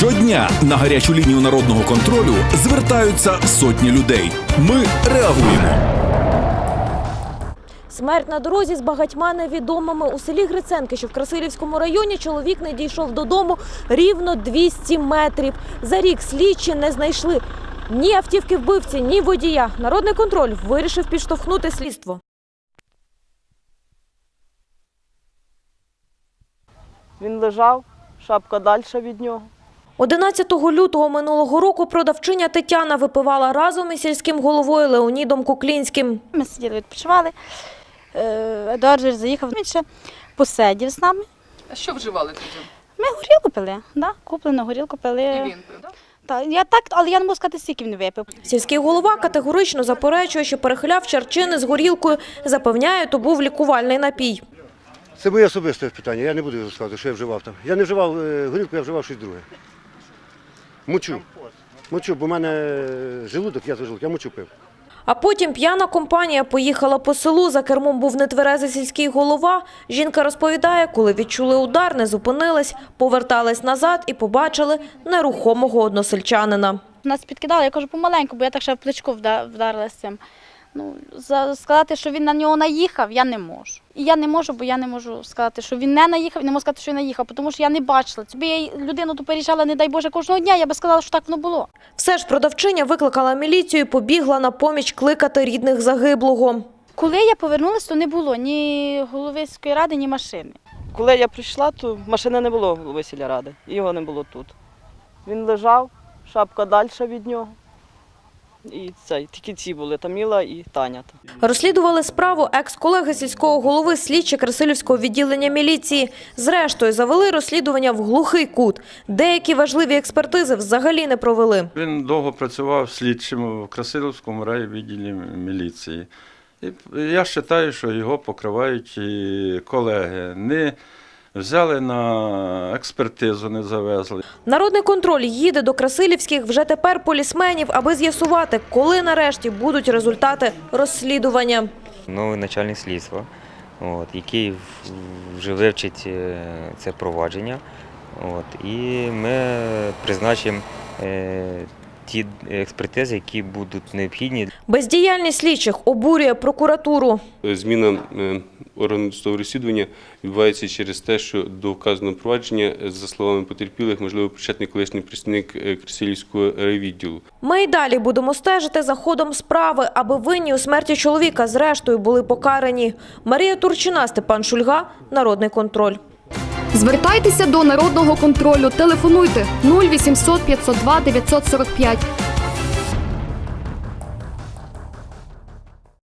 Щодня на гарячу лінію народного контролю звертаються сотні людей. Ми реагуємо. Смерть на дорозі з багатьма невідомими у селі Гриценки, що в Красилівському районі чоловік не дійшов додому рівно 200 метрів. За рік слідчі не знайшли ні автівки вбивці, ні водія. Народний контроль вирішив підштовхнути слідство. Він лежав, шапка далі від нього. 11 лютого минулого року продавчиня Тетяна випивала разом із сільським головою Леонідом Куклінським. Ми сиділи, відпочивали. Е, Едуард заїхав, він ще посидів з нами. А що вживали тоді? Ми горілку пили, да? куплену горілку пили. І він пив, так? Та, я так, але я не можу сказати, скільки він випив. Сільський голова категорично заперечує, що перехиляв чарчини з горілкою. Запевняє, то був лікувальний напій. Це моє особисте питання. Я не буду розказувати, що я вживав там. Я не вживав е, горілку, я вживав щось друге. Мочу. Мочу, бо в мене желудок, я за желудок, я мочу пив. А потім п'яна компанія поїхала по селу. За кермом був нетверезий сільський голова. Жінка розповідає, коли відчули удар, не зупинились, повертались назад і побачили нерухомого односельчанина. Нас підкидали, я кажу, помаленьку, бо я так ще в плечку вда- вдарилася цим. Ну, за, сказати, що він на нього наїхав, я не можу. І я не можу, бо я не можу сказати, що він не наїхав, і не можу сказати, що він наїхав, тому що я не бачила. Тобі я людину ту переїжджала, не дай Боже, кожного дня, я би сказала, що так воно було. Все ж продавчиня викликала міліцію і побігла на поміч кликати рідних загиблого. Коли я повернулася, то не було ні голови сільської ради, ні машини. Коли я прийшла, то машини не було голови сільради, і його не було тут. Він лежав, шапка далі від нього. І цей, тільки ці були Таміла і Таня. Розслідували справу екс-колеги сільського голови слідчі Красилівського відділення міліції. Зрештою, завели розслідування в глухий кут. Деякі важливі експертизи взагалі не провели. Він довго працював слідчим в Красилівському райвідділі міліції. І я вважаю, що його покривають і колеги. Не взяли на експертизу, не завезли. Народний контроль їде до Красилівських вже тепер полісменів, аби з'ясувати, коли нарешті будуть результати розслідування. новий начальник слідства, от, який вже вивчить е, це провадження. От, і ми призначимо е, ті експертизи, які будуть необхідні Бездіяльність слідчих обурює прокуратуру. Зміна е, органу досудового розслідування відбувається через те, що до вказаного провадження, за словами потерпілих, можливо, причетний колишній представник е, Красилівського райвідділу. Ми й далі будемо стежити за ходом справи, аби винні у смерті чоловіка зрештою були покарані. Марія Турчина, Степан Шульга, Народний контроль. Звертайтеся до народного контролю. Телефонуйте 0800 502 945